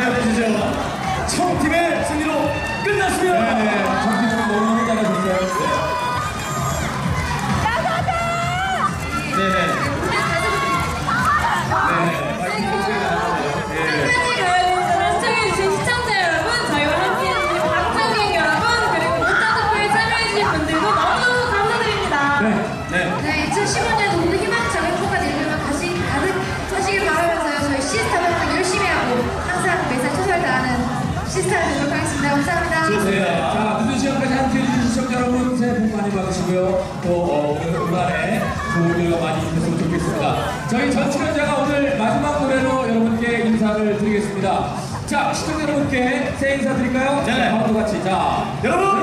가요해주죠. 청팀의 승리로 끝났습니다. 네, 정팀은 너무 잘하셨어요. 네네. 끝까지 가요대전을 시청해주신 시청자 여러분, 저희와 함께해주신 방청객 여러분, 그리고 문자 투표에 참여해주신 분들도 너무너무 감사드립니다. 네. 네, 좋습니다. 자, 늦은 시간까지 함께 해 주신 시청자 여러분, 새해 복 많이 받으시고요. 또, 어, 오늘 음반에 좋은 일가 많이 있었으면 좋겠습니다. 저희 전 출연자가 오늘 마지막 노래로 여러분께 인사를 드리겠습니다. 자, 시청자 여러분께 새해 인사 드릴까요? 네. 바로 같이. 자, 여러분!